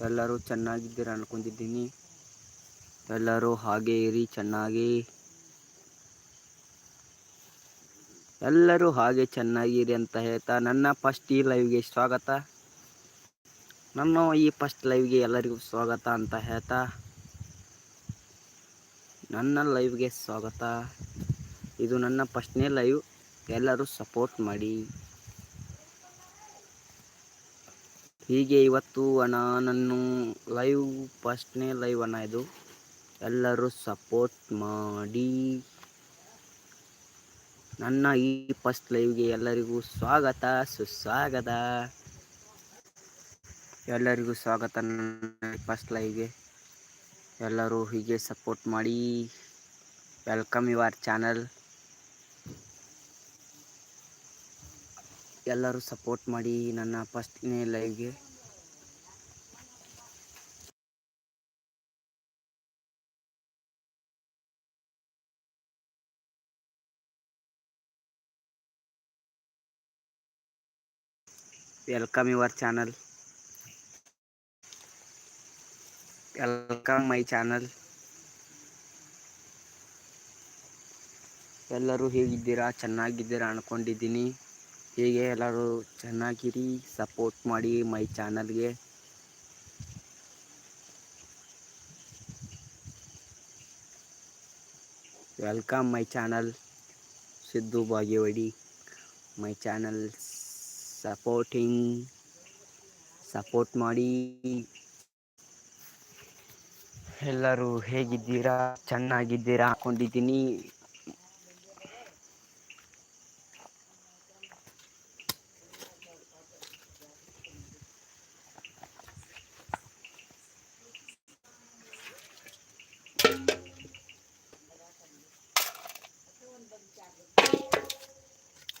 ಎಲ್ಲರೂ ಚೆನ್ನಾಗಿದ್ದೀರ ಅನ್ಕೊಂಡಿದ್ದೀನಿ. ಎಲ್ಲರೂ ಹಾಗೆ ಇರಿ, ಚೆನ್ನಾಗಿ. ಎಲ್ಲರೂ ಹಾಗೆ ಚೆನ್ನಾಗಿರಿ ಅಂತ ಹೇಳ್ತಾ ನನ್ನ ಫಸ್ಟ್ ಈ ಲೈವ್ಗೆ ಸ್ವಾಗತ. ನಮ್ಮ ಈ ಫಸ್ಟ್ ಲೈವ್ಗೆ ಎಲ್ಲರಿಗೂ ಸ್ವಾಗತ ಅಂತ ಹೇಳ್ತಾ. ನನ್ನ ಲೈವ್ಗೆ ಸ್ವಾಗತ. ಇದು ನನ್ನ ಫಸ್ಟ್ನೇ ಲೈವ್ ಎಲ್ಲರೂ ಸಪೋರ್ಟ್ ಮಾಡಿ. ಹೀಗೆ ಇವತ್ತು ಅಣ್ಣ ನನ್ನ ಲೈವ್ ಫಸ್ಟ್ನೇ ಲೈವ್ ಅಣ್ಣ ಇದು. ಎಲ್ಲರೂ ಸಪೋರ್ಟ್ ಮಾಡಿ. ನನ್ನ ಈ ಫಸ್ಟ್ ಲೈವ್ಗೆ ಎಲ್ಲರಿಗೂ ಸ್ವಾಗತ, ಸುಸ್ವಾಗತ. ಎಲ್ಲರಿಗೂ ಸ್ವಾಗತ ನನ್ನ ಫಸ್ಟ್ ಲೈವ್ಗೆ ಎಲ್ಲರೂ ಹೀಗೆ ಸಪೋರ್ಟ್ ಮಾಡಿ. ವೆಲ್ಕಮ್ ಯುವರ್ ಚಾನಲ್ ಎಲ್ಲರೂ ಸಪೋರ್ಟ್ ಮಾಡಿ ನನ್ನ ಫಸ್ಟ್ನೇ ಲೈವ್ಗೆ welcome your channel welcome my channel ಎಲ್ಲರೂ ಹೇಗಿದ್ದೀರಾ? ಚೆನ್ನಾಗಿದ್ದೀರಾ ಅನ್ಕೊಂಡಿದ್ದೀನಿ. ಹೀಗೆ ಎಲ್ಲರೂ ಚೆನ್ನಾಗಿರಿ ಸಪೋರ್ಟ್ ಮಾಡಿ ಮೈ ಚಾನಲ್ಗೆ welcome my channel Siddu Bagewadi. My channel supporting support ಮಾಡಿ. ಎಲ್ಲರೂ ಹೇಗಿದ್ದೀರಾ? ಚೆನ್ನಾಗಿದ್ದೀರಾ? ಹಾಕೊಂಡಿದ್ದೀನಿ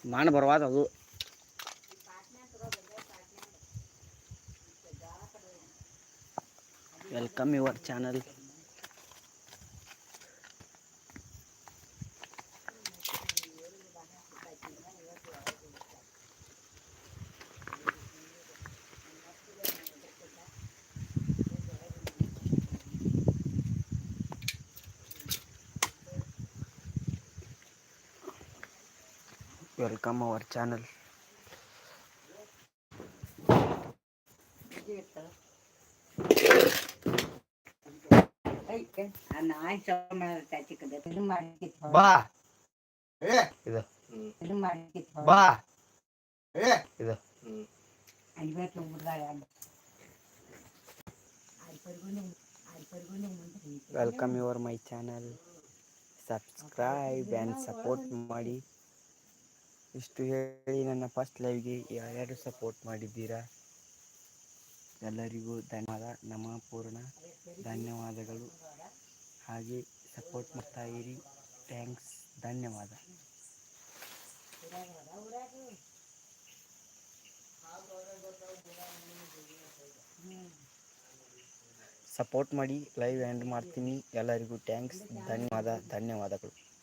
ಮಾನ ಬರವಾದ ಅದು. Welcome your channel welcome our channel ಬಾ. ಇದು. ಬಾ. ಇದು. Welcome your my channel subscribe and support ಮಾಡಿ. ಇಷ್ಟು ಹೇಳಿ ನನ್ನ ಫಸ್ಟ್ ಲೈವ್ಗೆ ಯಾರ್ಯಾರು ಸಪೋರ್ಟ್ ಮಾಡಿದ್ದೀರಾ? ಎಲ್ಲರಿಗೂ ಧನ್ಯವಾದ. ನಮ್ಮ ಪೂರ್ಣ ಧನ್ಯವಾದಗಳು. ಹಾಗೆ ಸಪೋರ್ಟ್ ಮಾಡ್ತಾ ಇರಿ. ಥ್ಯಾಂಕ್ಸ್ ಧನ್ಯವಾದ. ಸಪೋರ್ಟ್ ಮಾಡಿ ಲೈವ್ ಎಂಡ್ ಮಾಡ್ತೀನಿ. ಎಲ್ಲರಿಗೂ ಥ್ಯಾಂಕ್ಸ್ ಧನ್ಯವಾದ. ಧನ್ಯವಾದಗಳು.